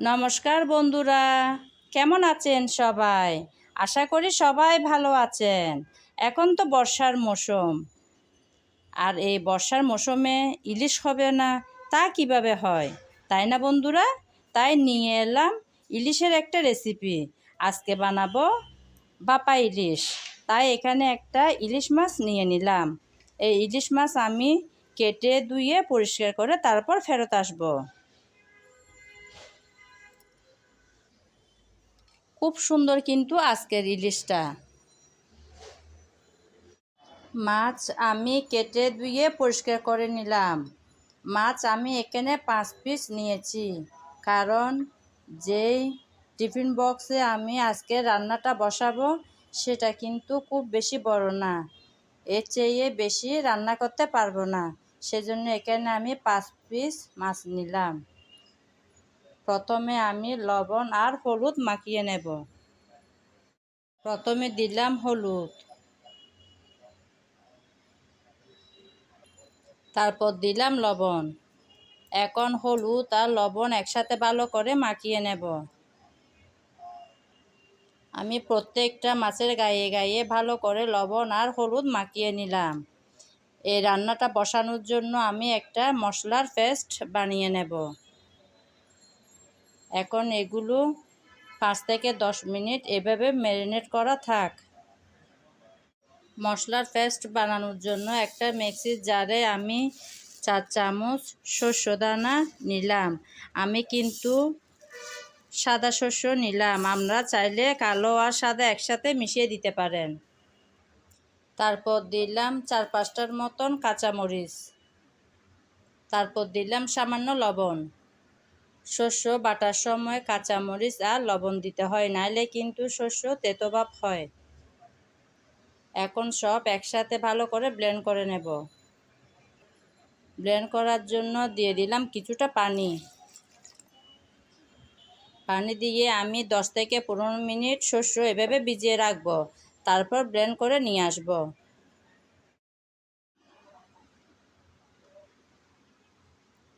নমস্কার বন্ধুরা, কেমন আছেন সবাই? আশা করি সবাই ভালো আছেন। এখন তো বর্ষার মৌসুম। আর এই বর্ষার মৌসুমে ইলিশ হবে না, তা কীভাবে হয়? তাই না বন্ধুরা? তাই নিয়ে এলাম ইলিশের একটা রেসিপি আজকে বানাবো বাপা ইলিশ। তাই এখানে একটা ইলিশ মাছ নিয়ে নিলাম। এই ইলিশ মাছ আমি কেটে ধুয়ে পরিষ্কার করে তারপর ফেরত আসব। খুব সুন্দর কিন্তু আজকের ইলিশটা। মাছ আমি কেটে ধুয়ে পরিষ্কার করে নিলাম। মাছ আমি এখানে পাঁচ পিস নিয়েছি। কারণ যেই টিফিন বক্সে আমি আজকে রান্নাটা বসাবো, সেটা কিন্তু খুব বেশি বড় না। এর চেয়ে বেশি রান্না করতে পারব না। সেজন্য এখানে আমি পাঁচ পিস মাছ নিলাম। প্রথমে আমি লবণ আর হলুদ মাখিয়ে নেব। প্রথমে দিলাম হলুদ। তারপর দিলাম লবণ। এখন হলুদ আর লবণ একসাথে ভালো করে মাখিয়ে নেব। আমি প্রত্যেকটা মাছের গায়ে গায়ে ভালো করে লবণ আর হলুদ মাখিয়ে নিলাম। এই রান্নাটা বসানোর জন্য আমি একটা মশলার পেস্ট বানিয়ে নেব। এখন এগুলো পাঁচ থেকে দশ মিনিট এভাবে ম্যারিনেট করা থাক। মশলার পেস্ট বানানোর জন্য একটা মিক্সির জারে আমি চার চামচ শস্য দানা নিলাম। আমি কিন্তু সাদা শস্য নিলাম। আমরা চাইলে কালো আর সাদা একসাথে মিশিয়ে দিতে পারেন। তারপর দিলাম চার পাঁচটার মতন কাঁচামরিচ। তারপর দিলাম সামান্য লবণ। শস্য, বাটার সময় কাঁচামরিচ আর লবণ দিতে হয়, নাইলে কিন্তু শস্য তেতোভাব হয়। এখন সব একসাথে ভালো করে ব্লেন্ড করে নেব। ব্লেন্ড করার জন্য দিয়ে দিলাম কিছুটা পানি। পানি দিয়ে আমি দশ থেকে পনেরো মিনিট শস্য এভাবে ভিজিয়ে রাখব, তারপর ব্লেন্ড করে নিয়ে আসব।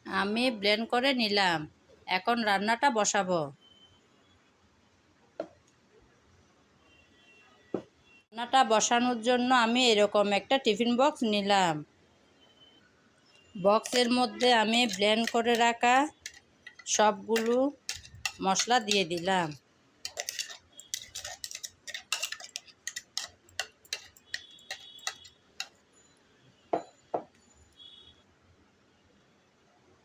আমি ব্লেন্ড করে নিলাম। এখন রান্নাটা বসাবো। রান্নাটা বসানোর জন্য আমি এরকম একটা টিফিন বক্স নিলাম। বক্সের মধ্যে আমি ব্লেন্ড করে রাখা সবগুলো মশলা দিয়ে দিলাম।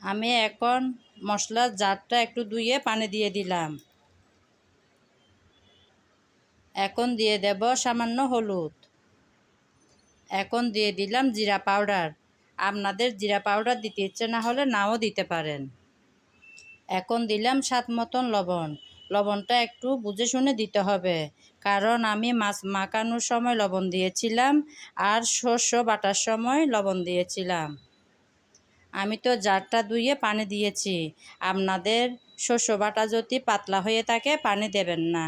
আমি এখন মশলার জারটা একটু ধুয়ে পানি দিয়ে দিলাম। এখন দিয়ে দেব সামান্য হলুদ। এখন দিয়ে দিলাম জিরা পাউডার। আপনাদের জিরা পাউডার দিতে ইচ্ছে না হলে নাও দিতে পারেন। এখন দিলাম স্বাদ মতন লবণ। লবণটা একটু বুঝে শুনে দিতে হবে। কারণ আমি মাছ মাখানোর সময় লবণ দিয়েছিলাম আর শস্য বাটার সময় লবণ দিয়েছিলাম। আমি তো জারটা ধুয়ে পানি দিয়েছি। আপনাদের শস্য বাটা যদি পাতলা হয়ে থাকে, পানি দেবেন না।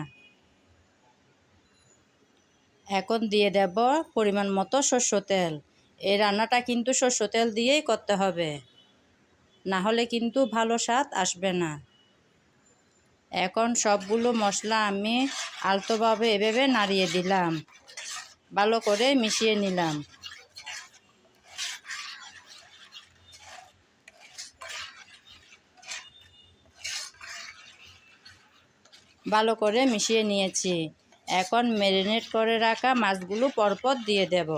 এখন দিয়ে দেব পরিমাণ মতো শস্য তেল। এই রান্নাটা কিন্তু শস্য তেল দিয়েই করতে হবে। না হলে কিন্তু ভালো স্বাদ আসবে না। এখন সবগুলো মশলা আমি আলতোভাবে এভাবে নাড়িয়ে দিলাম। ভালো করে মিশিয়ে নিলাম। ভালো করে মিশিয়ে নিয়েছি। এখন ম্যারিনেট করে রাখা মাছগুলো পরপর দিয়ে দেব।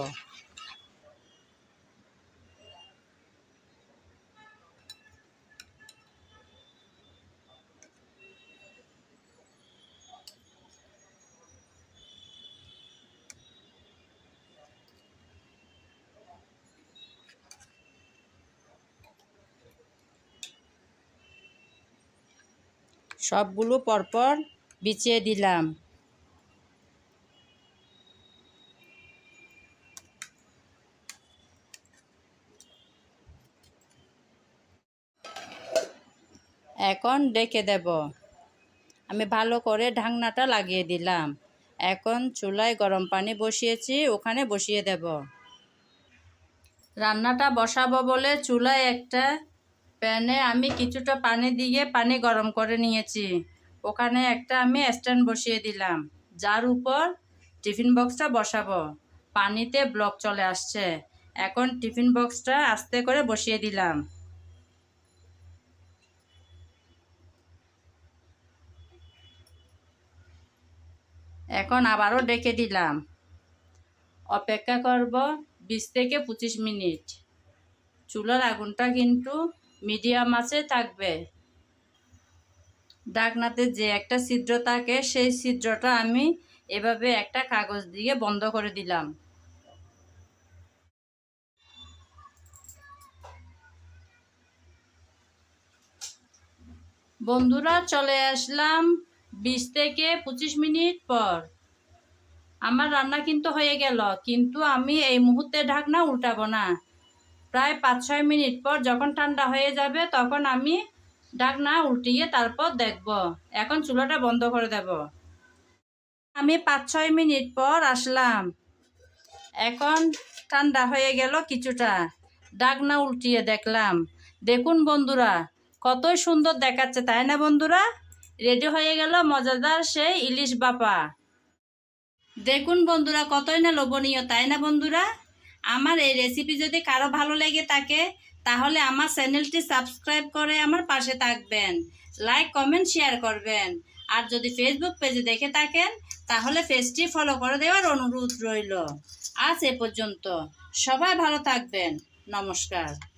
সবগুলো পরপর বিছিয়ে দিলাম। এখন ডেকে দেব। আমি ভালো করে ঢাকনাটা লাগিয়ে দিলাম। এখন চুলায় গরম পানি বসিয়েছি, ওখানে বসিয়ে দেব। রান্নাটা বসাবো বলে চুলায় একটা প্যানে আমি কিছুটা পানি দিয়ে পানি গরম করে নিয়েছি। ওখানে একটা আমি স্ট্যান্ড বসিয়ে দিলাম। যার উপর টিফিন বক্সটা বসাবো। পানিতে ব্লক চলে আসছে। এখন টিফিন বক্সটা আস্তে করে বসিয়ে দিলাম। এখন আবারও ডেকে দিলাম। অপেক্ষা করব বিশ থেকে পঁচিশ মিনিট। চুলার আগুনটা কিন্তু মিডিয়াম আছে, থাকবে। ডাকনাতে যে একটা ছিদ্র থাকে, সেই ছিদ্রটা আমি এভাবে একটা কাগজ দিয়ে বন্ধ করে দিলাম। বন্ধুরা, চলে আসলাম বিশ থেকে পঁচিশ মিনিট পর। আমার রান্না কিন্তু হয়ে গেল, কিন্তু আমি এই মুহূর্তে ঢাকনা উল্টাবো না। প্রায় পাঁচ ছয় মিনিট পর যখন ঠান্ডা হয়ে যাবে, তখন আমি ঢাকনা উল্টিয়ে তারপর দেখব। এখন চুলাটা বন্ধ করে দেব। আমি পাঁচ, ছয় মিনিট পর আসলাম। এখন ঠান্ডা হয়ে গেল কিছুটা। ডাকনা উল্টিয়ে দেখলাম। দেখুন বন্ধুরা, কতই সুন্দর দেখাচ্ছে, তাই না বন্ধুরা? রেডি হয়ে গেল মজাদার সেই ইলিশ বাপা। দেখুন বন্ধুরা, কতই না লোভনীয়, তাই না বন্ধুরা? আমার এই রেসিপি যদি কারও ভালো লেগে থাকে তাহলে আমার চ্যানেলটি সাবস্ক্রাইব করে আমার পাশে থাকবেন। লাইক কমেন্ট শেয়ার করবেন। আর যদি ফেসবুক পেজে দেখে থাকেন, তাহলে পেজটি ফলো করে দেওয়ার অনুরোধ রইল। আজ এ পর্যন্ত। সবাই ভালো থাকবেন। নমস্কার।